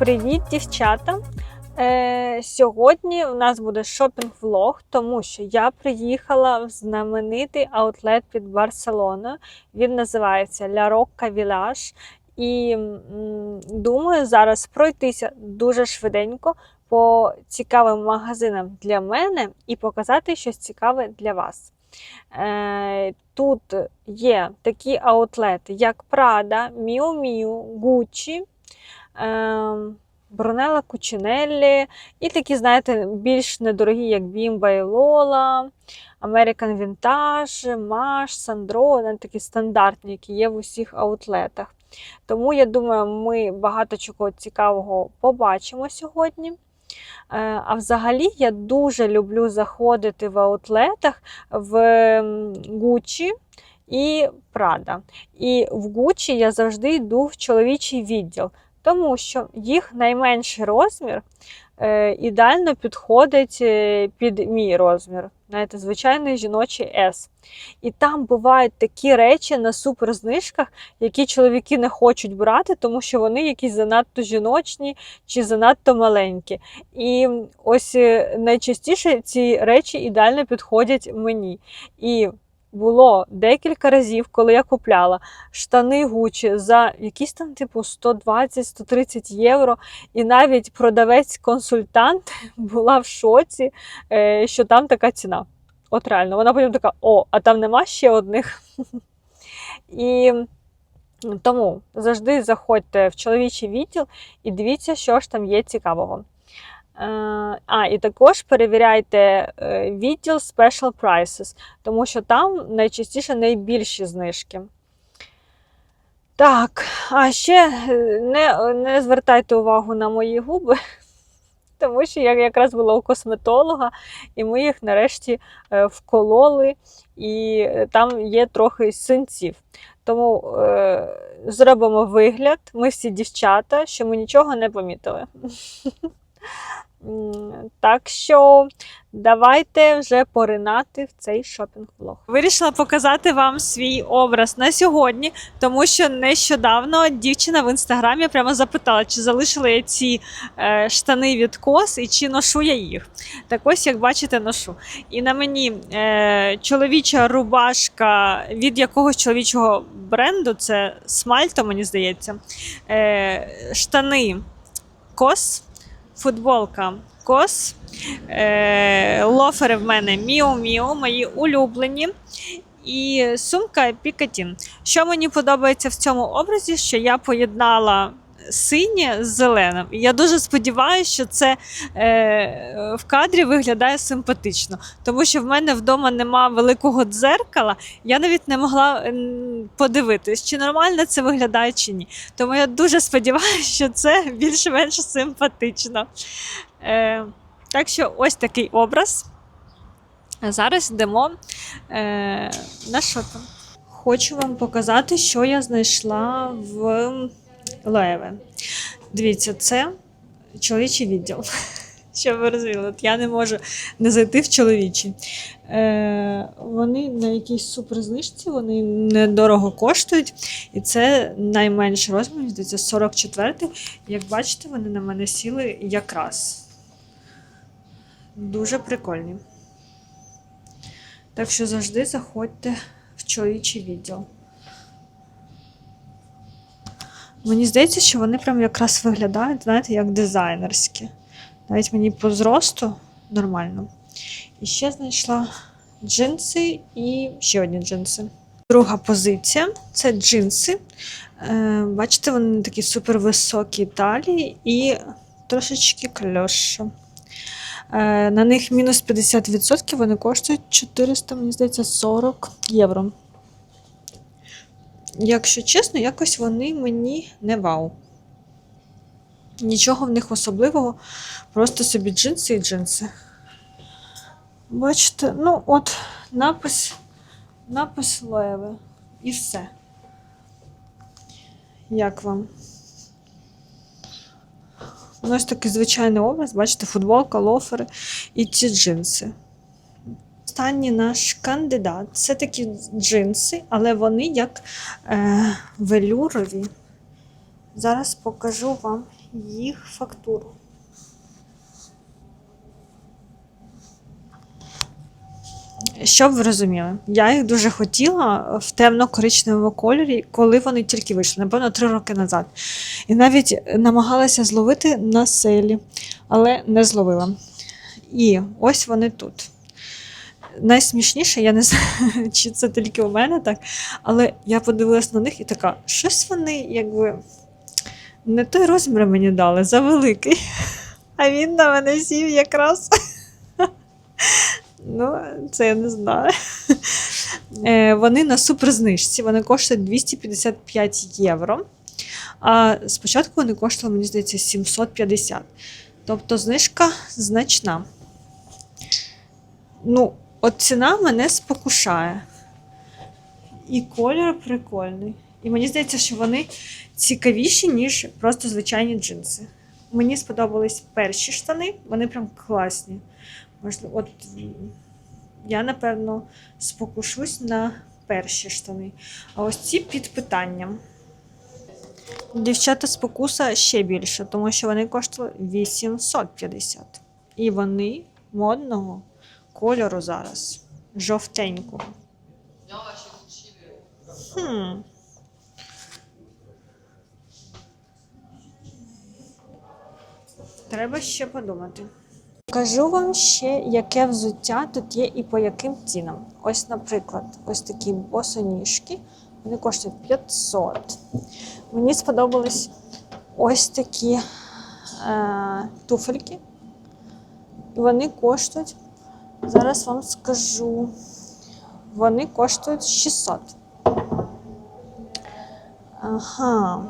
Привіт, дівчата! Е, сьогодні у нас буде шопінг-влог, тому що я приїхала в знаменитий аутлет під Барселоною. Він називається La Rocca Village. І м, думаю зараз пройтися дуже швиденько по цікавим магазинам для мене і показати щось цікаве для вас. Е, тут є такі аутлети, як Prada, Miu Miu, Gucci. Ем, Бронела Кучинеллі і такі, знаєте, більш недорогі, як Бімба і Лола, American Vintage, Маш, Сандро, вони такі стандартні, які є в усіх аутлетах. Тому я думаю, ми багато чого цікавого побачимо сьогодні. Е, А взагалі я дуже люблю заходити в аутлетах в Gucci і Prada. І в Gucci я завжди йду в чоловічий відділ. Тому що їх найменший розмір е, ідеально підходить е, під мій розмір. Знаєте, звичайний жіночий S. І там бувають такі речі на суперзнижках, які чоловіки не хочуть брати, тому що вони якісь занадто жіночні чи занадто маленькі. І ось е, найчастіше ці речі ідеально підходять мені. І було декілька разів, коли я купляла штани Гучі за якісь там типу 120-130 євро. І навіть продавець-консультант була в шоці, е, що там така ціна. От реально, вона потім така: о, а там нема ще одних. І тому завжди заходьте в чоловічий відділ і дивіться, що ж там є цікавого. Е, А, і також перевіряйте е, відділ Special Prices, тому що там найчастіше найбільші знижки. Так, а ще е, не, не звертайте увагу на мої губи, тому що я якраз була у косметолога, і ми їх нарешті вкололи, і там є трохи синців. Тому е, зробимо вигляд, ми всі дівчата, що ми нічого не помітили. Так що давайте вже поринати в цей шопінг-влог. Вирішила показати вам свій образ на сьогодні, тому що нещодавно дівчина в інстаграмі прямо запитала, чи залишила я ці е, штани від кос і чи ношу я їх. Так ось, як бачите, ношу. І на мені е, чоловіча рубашка від якогось чоловічого бренду, це Смальто, мені здається. Е, штани кос футболка кос. Е, лофери в мене Міу-Міу, мої улюблені. І сумка Пікатін. Що мені подобається в цьому образі, що я поєднала синє з зеленим. І я дуже сподіваюся, що це е, в кадрі виглядає симпатично, тому що в мене вдома нема великого дзеркала, я навіть не могла подивитись, чи нормально це виглядає чи ні. Тому я дуже сподіваюся, що це більш-менш симпатично. Е, так що ось такий образ. А Зараз йдемо е, на шопінг. Хочу вам показати, що я знайшла в Леве. Дивіться, це чоловічий відділ. Щоб ви розуміли, от я не можу не зайти в чоловічий. Е, вони на якійсь суперзнижці, вони недорого коштують. І це найменший розмір, здається, 44 Як бачите, вони на мене сіли якраз. Дуже прикольні. Так що завжди заходьте в чоловічий відділ. Мені здається, що вони прям якраз виглядають, знаєте, як дизайнерські. Навіть мені по зросту нормально. І ще знайшла джинси і ще одні джинси. Друга позиція це джинси. Е, бачите, вони такі супервисокі талії і трошечки кльоша. Е, на них мінус 50%, вони коштують 400, мені здається, 40 євро. Якщо чесно, якось вони мені не вау. Нічого в них особливого, просто собі джинси і джинси. Бачите, ну от напис, напис Леве. І все. Як вам? Ну, ось такий звичайний образ, бачите, футболка, лофери і ці джинси. Останній наш кандидат це такі джинси, але вони як е, велюрові. Зараз покажу вам, їх фактуру. Щоб ви розуміли, я їх дуже хотіла в темно-коричневому кольорі, коли вони тільки вийшли, напевно, три роки назад. І навіть намагалася зловити на селі, але не зловила. І ось вони тут. Найсмішніше, я не знаю, чи це тільки у мене так, але я подивилась на них і така, щось вони якби не той розмір мені дали, завеликий. А він на мене сів якраз. Ну, це я не знаю. Е, Вони на суперзнижці, вони коштують 255 євро. А спочатку вони коштували, мені здається, 750. Тобто знижка значна. Ну, от ціна мене спокушає. І колір прикольний. І мені здається, що вони цікавіші, ніж просто звичайні джинси. Мені сподобались перші штани, вони прям класні. Можливо, от я, напевно, спокушусь на перші штани. А ось ці під питанням. Дівчата спокуса ще більше, тому що вони коштували 850. І вони модного кольору зараз. Жовтенького. Хм. Треба ще подумати. Кажу вам ще, яке взуття тут є і по яким цінам. Ось, наприклад, ось такі босоніжки. Вони коштують 500. Мені сподобались ось такі е, туфельки. Вони коштують, зараз вам скажу, вони коштують 600. Ага,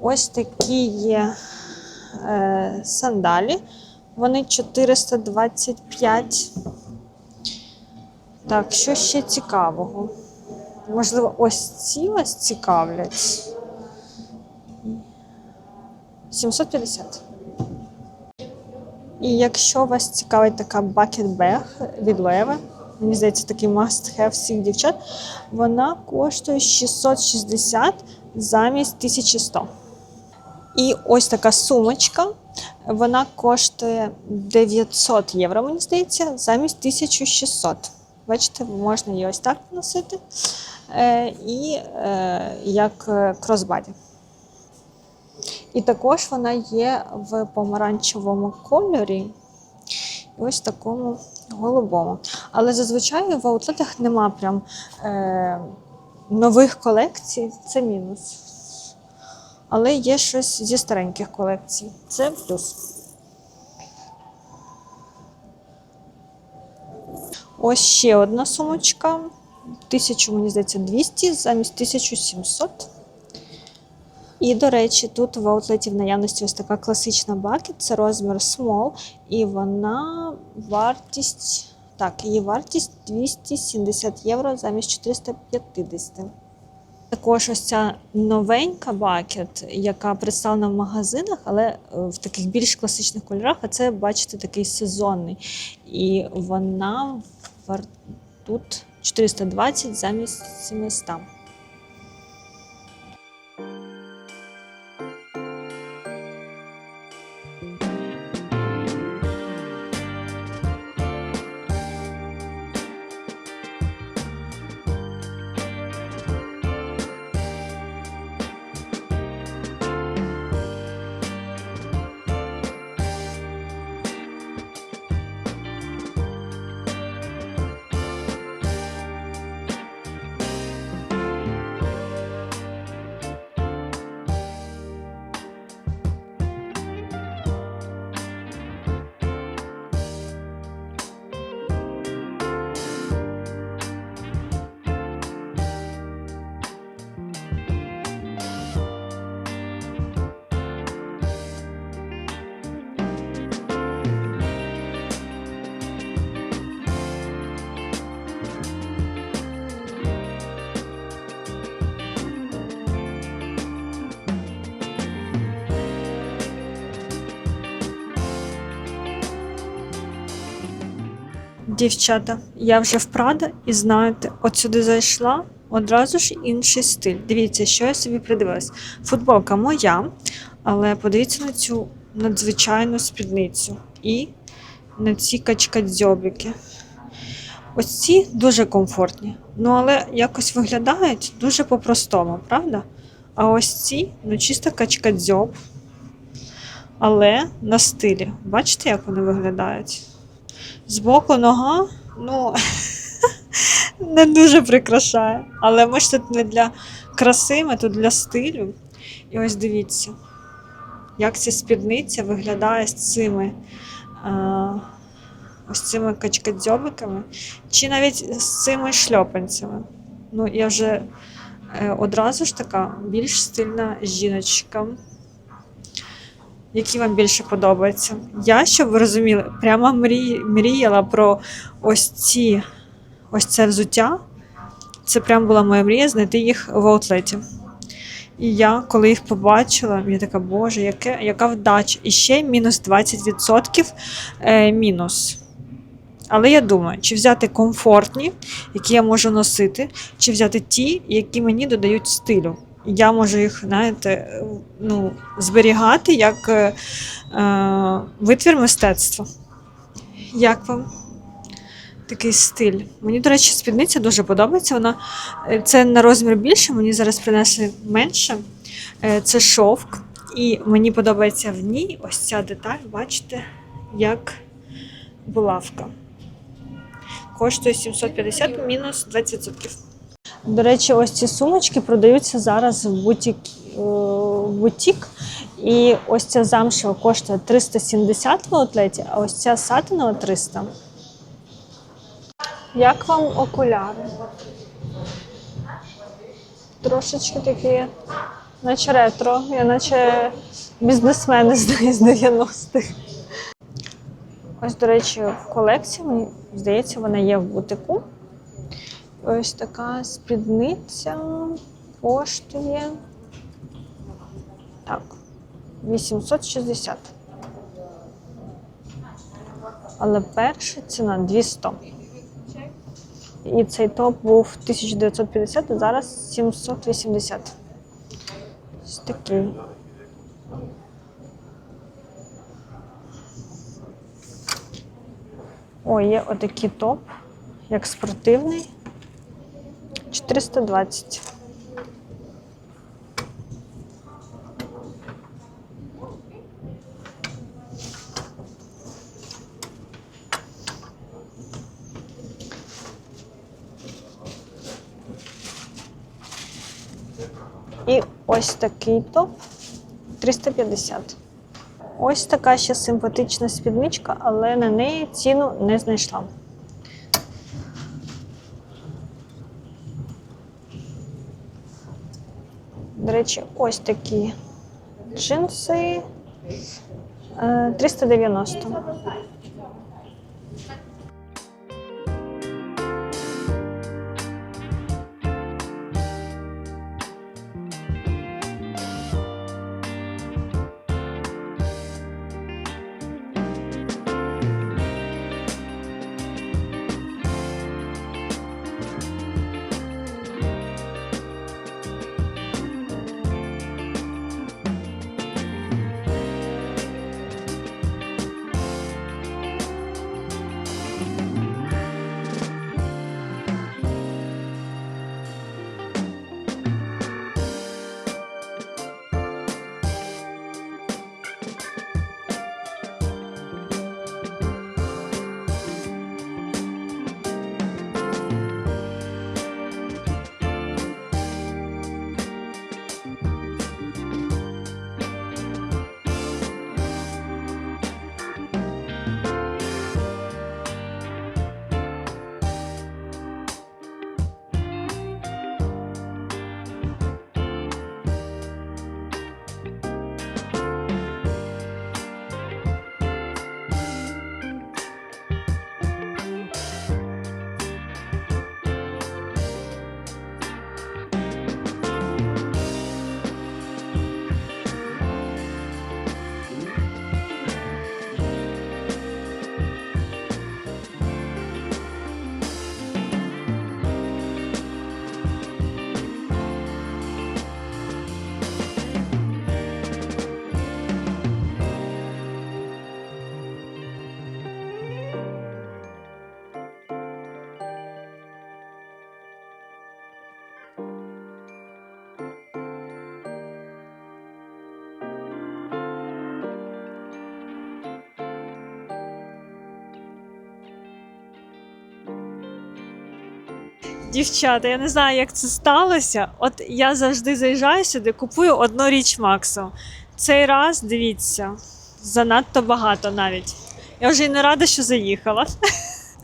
ось такі є е, сандалі. Вони 425. Так, що ще цікавого? Можливо, ось ці вас цікавлять. 750. І якщо вас цікавить така bag від Лева, мені здається, такий must have всіх дівчат, вона коштує 660 замість 1100. І ось така сумочка. Вона коштує 900 євро, мені здається, замість 1600. Бачите, можна її ось так носити. Е, і е, як е, кросбаді. І також вона є в помаранчевому кольорі. І ось такому голубому. Але зазвичай в аутлетах нема прям е, нових колекцій, це мінус. Але є щось зі стареньких колекцій. Це плюс. Ось ще одна сумочка. 1000, мені здається, 200 замість 1700. І, до речі, тут в аутлеті в наявності ось така класична бакет, це розмір small, і вона вартість. Так, її вартість 270 євро замість 450. Також ось ця новенька бакет, яка представлена в магазинах, але е, в таких більш класичних кольорах, а це, бачите, такий сезонний. І вона тут 420 замість 700. Дівчата, я вже в Прада і знаєте, от сюди зайшла, одразу ж інший стиль. Дивіться, що я собі придивилась. Футболка моя, Але подивіться на цю надзвичайну спідницю і на ці качкадзьобики. Ось ці дуже комфортні. Ну, але якось виглядають дуже по-простому, правда? А ось ці, ну, чисто качкадзьоб. Але на стилі. Бачите, як вони виглядають? Збоку нога, ну, не дуже прикрашає. Але ми ж тут не для краси, ми тут для стилю. І ось дивіться, як ця спідниця виглядає з цими. А, ось цими качкадзьобиками, чи навіть з цими шльопанцями. Ну, я вже е, одразу ж така більш стильна жіночка. Які вам більше подобаються? Я, щоб ви розуміли, прямо мріяла про ось ці ось це взуття. Це прям була моя мрія знайти їх в аутлеті. І я, коли їх побачила, я така, боже, яке, яка вдача. І ще мінус 20% е, мінус. Але я думаю, чи взяти комфортні, які я можу носити, чи взяти ті, які мені додають стилю. Я можу їх, знаєте, ну, зберігати як е, е, витвір мистецтва. Як вам такий стиль? Мені, до речі, спідниця дуже подобається. Вона е, це на розмір більше, мені зараз принесли менше. Е, Це шовк. І мені подобається в ній ось ця деталь, бачите, як булавка. Коштує 750 мінус 20%. До речі, ось ці сумочки продаються зараз в бутік. е, бутік. І ось ця замшева коштує 370 в аутлеті, а ось ця сатинова 300. Як вам окуляри? Трошечки такі, наче ретро, я наче бізнесмени з 90-х. Ось, до речі, в колекції, мені здається, вона є в бутику. Ось така спідниця коштує. Так, 860. Але перша ціна 200. І цей топ був 1950, а зараз 780. Ось такий. О, є отакий топ, як спортивний. 420. І ось такий топ 350. Ось така ще симпатична спідничка, але на неї ціну не знайшла. До речі, ось такі джинси е, 390. Дівчата, я не знаю, як це сталося. От я завжди заїжджаю сюди, купую одну річ максимум. Цей раз, дивіться, занадто багато навіть. Я вже й не рада, що заїхала.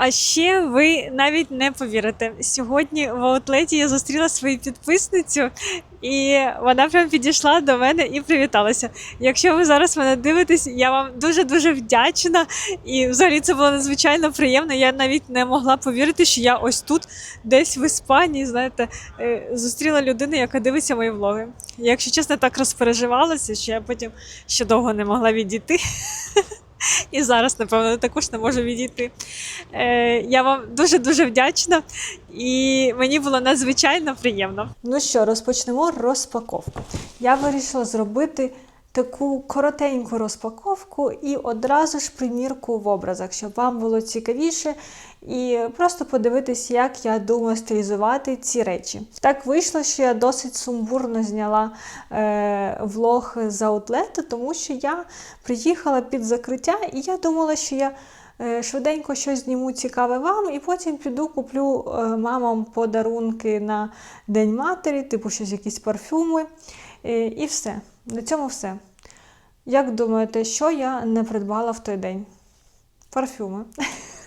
А ще ви навіть не повірите. Сьогодні в аутлеті я зустріла свою підписницю, і вона прям підійшла до мене і привіталася. Якщо ви зараз мене дивитесь, я вам дуже дуже вдячна. І взагалі це було надзвичайно приємно. Я навіть не могла повірити, що я ось тут, десь в Іспанії, знаєте, е, зустріла людину, яка дивиться мої влоги. Якщо чесно, так розпереживалася, що я потім ще довго не могла відійти. І зараз, напевно, також не можу відійти. Е, я вам дуже дуже вдячна, і мені було надзвичайно приємно. Ну що, розпочнемо розпаковку. Я вирішила зробити таку коротеньку розпаковку і одразу ж примірку в образах, щоб вам було цікавіше і просто подивитись, як я думаю стилізувати ці речі. Так вийшло, що я досить сумбурно зняла е, влог з аутлету, тому що я приїхала під закриття, і я думала, що я. е, Швиденько щось зніму цікаве вам, і потім піду куплю е, мамам подарунки на День матері, типу щось якісь парфюми. Е, І все. На цьому все. Як думаєте, що я не придбала в той день? Парфюми.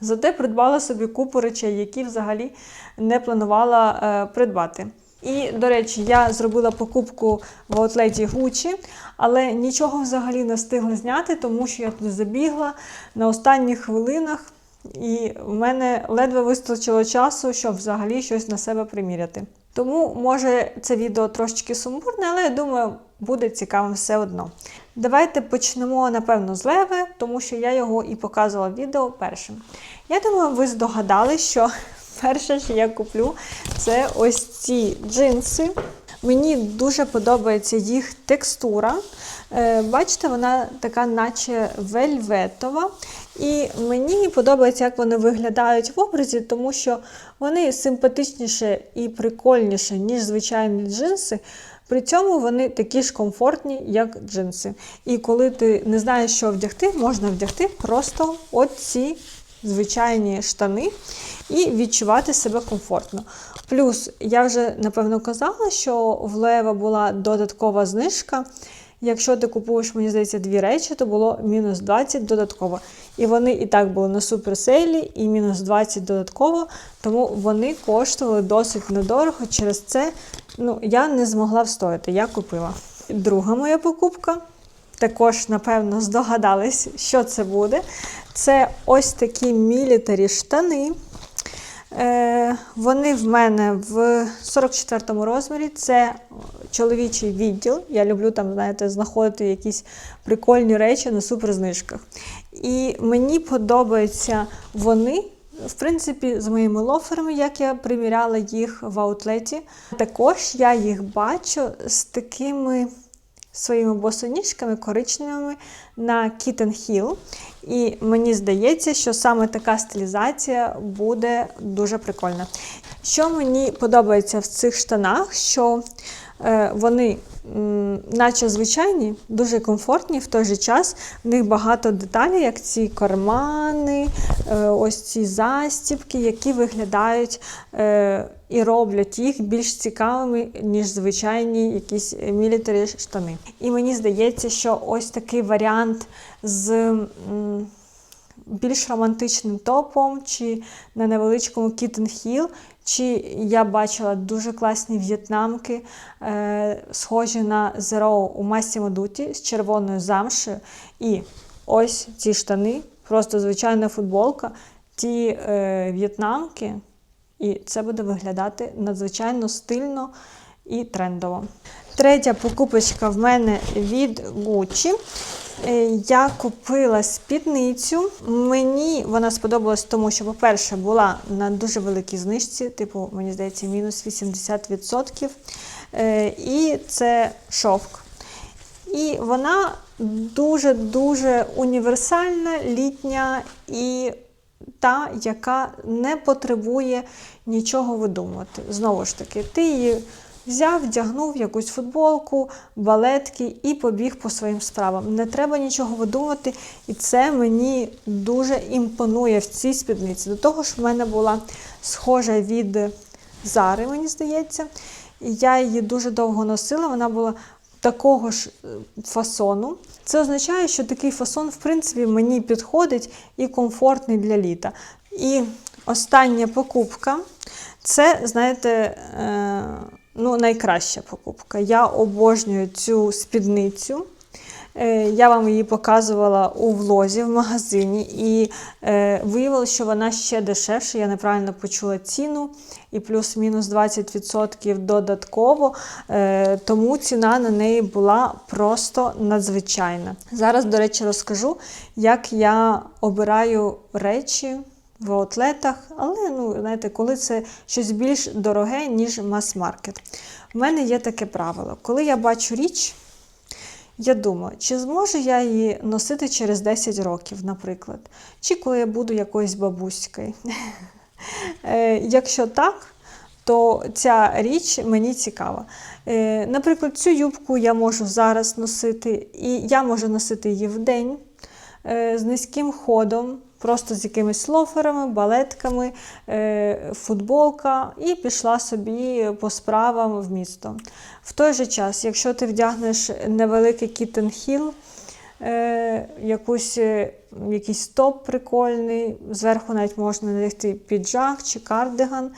Зате придбала собі купу речей, які взагалі не планувала е, придбати. І, до речі, я зробила покупку в аутлеті Gucci, але нічого взагалі не встигла зняти, тому що я туди забігла на останніх хвилинах, і в мене ледве вистачило часу, щоб взагалі щось на себе приміряти. Тому, може, це відео трошечки сумбурне, але я думаю, буде цікавим все одно. Давайте почнемо, напевно, з леви, тому що я його і показувала в відео першим. Я думаю, ви здогадали, що перше, що я куплю, це ось ці джинси. Мені дуже подобається їх текстура. Е, Бачите, вона така, наче вельветова. І мені подобається, як вони виглядають в образі, тому що вони симпатичніше і прикольніше, ніж звичайні джинси. При цьому вони такі ж комфортні, як джинси. І коли ти не знаєш, що вдягти, можна вдягти просто оці звичайні штани і відчувати себе комфортно. Плюс, я вже напевно казала, що в Лева була додаткова знижка. Якщо ти купуєш, мені здається, дві речі, то було мінус 20 додатково. І вони і так були на суперсейлі, і мінус 20 додатково, тому вони коштували досить недорого. Через це ну, я не змогла встояти, я купила. Друга моя покупка. Також, напевно, здогадались, що це буде. Це ось такі мілітарі штани. Е, вони в мене в 44-му розмірі. Це чоловічий відділ. Я люблю там, знаєте, знаходити якісь прикольні речі на суперзнижках. І мені подобаються вони. В принципі, з моїми лоферами, як я приміряла їх в аутлеті. Також я їх бачу з такими своїми босоніжками коричневими на Kitten Hill. І мені здається, що саме така стилізація буде дуже прикольна. Що мені подобається в цих штанах, що вони, наче звичайні, дуже комфортні, в той же час в них багато деталей, як ці кармани, е, ось ці застібки, які виглядають е, і роблять їх більш цікавими, ніж звичайні якісь мілітарі штани. І мені здається, що ось такий варіант з. Більш романтичним топом, чи на невеличкому Hill, чи я бачила дуже класні в'єтнамки, е, схожі на Zero у Massimo Dutti з червоною замшею. І ось ці штани, просто звичайна футболка, ті е, в'єтнамки, і це буде виглядати надзвичайно стильно і трендово. Третя покупочка в мене від Gucci. Е, Я купила спідницю. Мені вона сподобалась, тому що, по-перше, була на дуже великій знижці, типу, мені здається, мінус 80%. Е, І це шовк. І вона дуже-дуже універсальна, літня і та, яка не потребує нічого видумувати. Знову ж таки, ти її Взяв, вдягнув якусь футболку, балетки і побіг по своїм справам. Не треба нічого видумувати, і це мені дуже імпонує в цій спідниці. До того ж, в мене була схожа від Зари, мені здається. І я її дуже довго носила. Вона була такого ж е, фасону. Це означає, що такий фасон, в принципі, мені підходить і комфортний для літа. І остання покупка це, знаєте, е, ну, найкраща покупка. Я обожнюю цю спідницю. Е, Я вам її показувала у влозі в магазині, і е, виявилося, що вона ще дешевша. Я неправильно почула ціну, і плюс-мінус 20% додатково. Е, тому ціна на неї була просто надзвичайна. Зараз, до речі, розкажу, як я обираю речі в аутлетах, але ну, знаєте, коли це щось більш дороге, ніж мас-маркет. У мене є таке правило. Коли я бачу річ, я думаю, чи зможу я її носити через 10 років, наприклад, чи коли я буду якоюсь бабуською. Е, Якщо так, то ця річ мені цікава. Е, Наприклад, цю юбку я можу зараз носити, і я можу носити її вдень е, з низьким ходом, просто з якимись лоферами, балетками, е, футболка, і пішла собі по справам в місто. В той же час, якщо ти вдягнеш невеликий кітен хіл, е, якусь, е, якийсь топ прикольний, зверху навіть можна надягти піджак чи кардиган.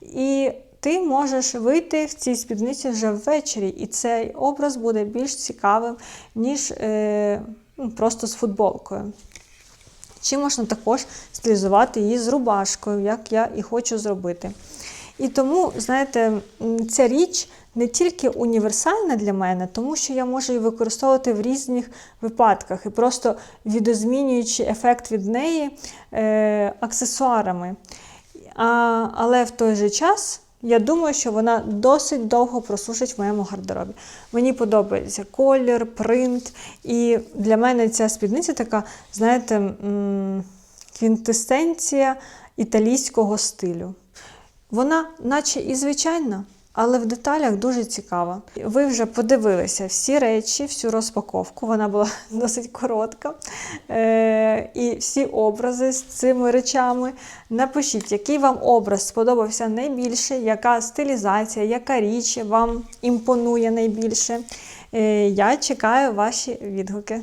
І ти можеш вийти в цій спідниці вже ввечері, і цей образ буде більш цікавим, ніж е, ну, просто з футболкою. Чи можна також стилізувати її з рубашкою, як я і хочу зробити. І тому, знаєте, ця річ не тільки універсальна для мене, тому що я можу її використовувати в різних випадках і просто відозмінюючи ефект від неї е, аксесуарами. А, але в той же час я думаю, що вона досить довго прослужить в моєму гардеробі. Мені подобається колір, принт. І для мене ця спідниця така, знаєте, квінтесенція італійського стилю. Вона, наче і звичайна, але в деталях дуже цікава. Ви вже подивилися всі речі, всю розпаковку. Вона була досить коротка. Е- і всі образи з цими речами. Напишіть, який вам образ сподобався найбільше, яка стилізація, яка річ вам імпонує найбільше. Е- я чекаю ваші відгуки.